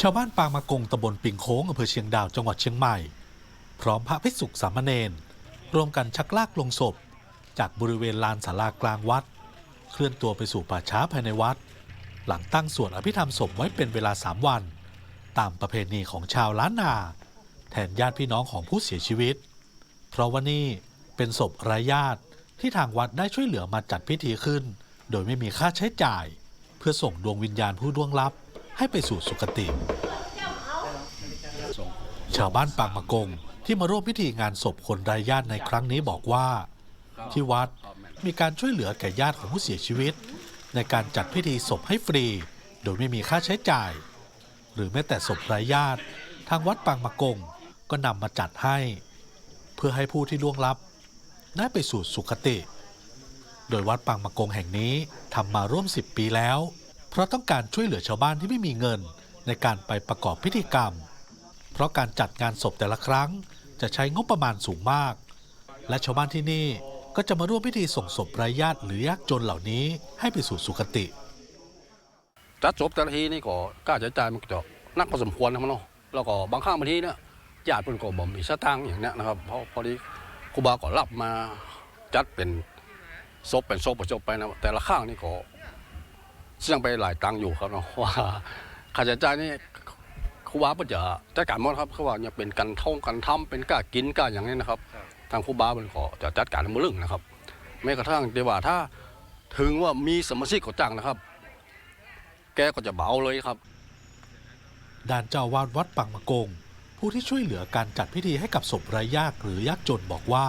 ชาวบ้านปางมะกงตำบลปิงโค้งอำเภอเชียงดาวจังหวัดเชียงใหม่ พร้อมพระภิกษุสามเณรร่วมกันชักลากลงศพ จากบริเวณลานศาลากลางวัด เคลื่อนตัวไปสู่ป่าช้าภายในวัด หลังตั้งสวดอภิธรรมศพไว้เป็นเวลาสามวัน ตามประเพณีของชาวล้านนา แทนญาติพี่น้องของผู้เสียชีวิต เพราะว่านี่เป็นศพไร้ญาติที่ทางวัดได้ช่วยเหลือมาจัดพิธีขึ้น โดยไม่มีค่าใช้จ่าย เพื่อส่งดวงวิญญาณผู้ล่วงลับ ให้ไปสู่สุคติ ชาวบ้านปางมะกงที่มาร่วมพิธีงานศพคนไร้ญาติในครั้งนี้บอกว่า ที่วัดมีการช่วยเหลือแก่ญาติของผู้เสียชีวิต ในการจัดพิธีศพให้ฟรี โดยไม่มีค่าใช้จ่าย หรือแม้แต่ศพไร้ญาติ ทางวัดปางมะกงก็นำมาจัดให้ เพื่อให้ผู้ที่ล่วงลับ ได้ไปสู่สุคติ โดยวัดปางมะกงแห่งนี้ทำมาร่วม 10 ปีแล้ว เพราะต้องการช่วยเหลือชาวบ้านที่ไม่มีเงินในการไปประกอบพิธีกรรม เพราะการจัดงานศพแต่ละครั้งจะใช้งบประมาณสูงมาก และชาวบ้านที่นี่ก็จะมาร่วมพิธีส่งศพไร้ญาติหรือยากจนเหล่านี้ให้ไปสู่สุคติ จัดศพแต่ละทีนี่ก็ค่าใช้จ่ายมันก็จะนักพอสมควรนะมันเนาะแล้วก็บางครั้งบางทีเนี่ยญาติเพิ่นก็บ่มีสตางค์อย่างเนี้ยนะครับเพราะพอดีครูบาก็รับมาจัดเป็นศพเป็นศพเป็นศพไปนะแต่ละข้างนี่ก็ เสี่ยงไปหลายตังค์อยู่ครับเนาะว่าค่าใช้จ่ายนี่ครูบาเพิ่นจะจัดการหมดครับเขาว่าเนี่ยเป็นกันท่องกันทำเป็นกล้ากินกล้าอย่างนี้นะครับ ทางครูบาเพิ่นก็จะจัดการมือลึงนะครับแม้กระทั่งที่ว่าถ้าถึงว่ามีสมาชิกเขาจ้างนะครับ แกก็จะเบาเลยครับด้านเจ้าอาวาดวัดปังมะกง ผู้ที่ช่วยเหลือการจัดพิธีให้กับศพไร้ยากหรือยากจนบอกว่า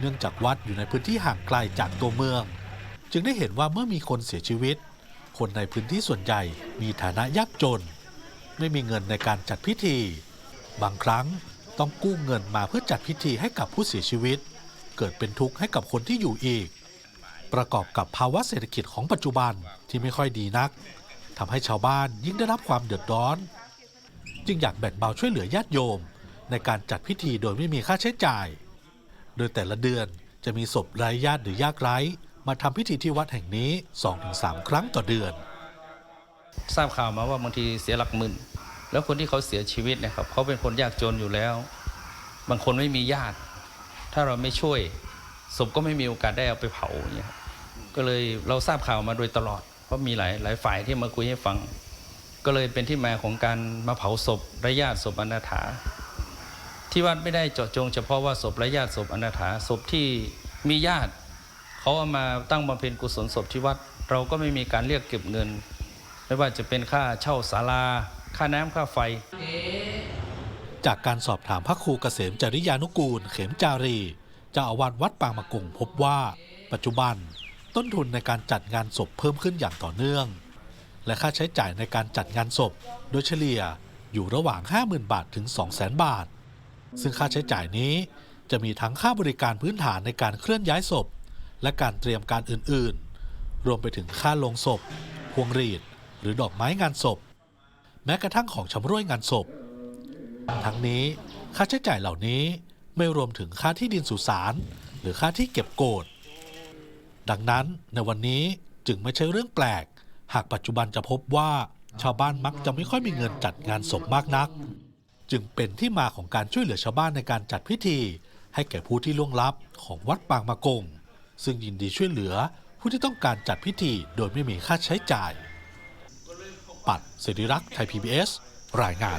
เนื่องจากวัดอยู่ในพื้นที่ห่างไกลจากตัวเมือง จึงได้เห็นว่าเมื่อมีคนเสียชีวิต คนในพื้นที่ส่วนใหญ่มีฐานะยากจน ไม่มีเงินในการจัดพิธี บางครั้งต้องกู้เงินมาเพื่อจัดพิธีให้กับผู้เสียชีวิต เกิดเป็นทุกข์ให้กับคนที่อยู่อีก ประกอบกับภาวะเศรษฐกิจของปัจจุบันที่ไม่ค่อยดีนักทำให้ชาวบ้านยิ่งได้รับความเดือดร้อน จึงอยากแบ่งเบาช่วยเหลือญาติโยม ในการจัดพิธีโดยไม่มีค่าใช้จ่าย โดยแต่ละเดือนจะมีศพไร้ญาติหรือยากไร้ มาทำพิธีที่วัดแห่งนี้ 2-3 ครั้งต่อเดือน ทราบข่าวมาว่าบางทีเสียหลักหมื่น แล้วคนที่เขาเสียชีวิตนะครับเขาเป็นคนยากจนอยู่แล้ว บางคนไม่มีญาติ ถ้าเราไม่ช่วยศพก็ไม่มีโอกาสได้เอาไปเผาเงี้ยครับก็เลยเราทราบข่าวมาโดยตลอด เพราะมีหลายหลายฝ่ายที่มาคุยให้ฟัง ก็เลยเป็นที่มาของการมาเผาศพไร้ญาติศพอนาถา ที่วัดไม่ได้เจาะจงเฉพาะว่าศพไร้ญาติศพอนาถาศพที่มีญาติ เขาเอามาตั้งบำเพ็ญกุศลศพที่วัด เราก็ไม่มีการเรียกเก็บเงิน ไม่ว่าจะเป็นค่าเช่าศาลา ค่าน้ำค่าไฟ จากการสอบถามพระครูเกษมจริยานุกูล เขมจารีเจ้าอาวาสวัดปางมะกงพบว่า ปัจจุบันต้นทุนในการจัดงานศพเพิ่มขึ้นอย่างต่อเนื่อง และค่าใช้จ่ายในการจัดงานศพ โดยเฉลี่ยอยู่ระหว่าง 50,000 บาทถึง 200,000 บาท ซึ่งค่าใช้จ่ายนี้จะมีทั้งค่าบริการพื้นฐานในการเคลื่อนย้ายศพ และการเตรียมการอื่นๆ รวมไปถึงค่าลงศพ พวงหรีด หรือดอกไม้งานศพ แม้กระทั่งของชำร่วยงานศพ ทั้งนี้ค่าใช้จ่ายเหล่านี้ไม่รวมถึงค่าที่ดินสุสานหรือค่าที่เก็บโกดดังนั้นในวันนี้จึงไม่ใช่เรื่องแปลก หากปัจจุบันจะพบว่าชาวบ้านมักจะไม่ค่อยมีเงินจัดงานศพมากนัก จึงเป็นที่มาของการช่วยเหลือชาวบ้านในการจัดพิธี ให้แก่ผู้ที่ล่วงลับของวัดปางมะกง ซึ่งยินดีช่วยเหลือผู้ที่ต้องการจัดพิธีโดยไม่มีค่าใช้จ่าย ปัดสิริรักษ์ไทย PBS รายงาน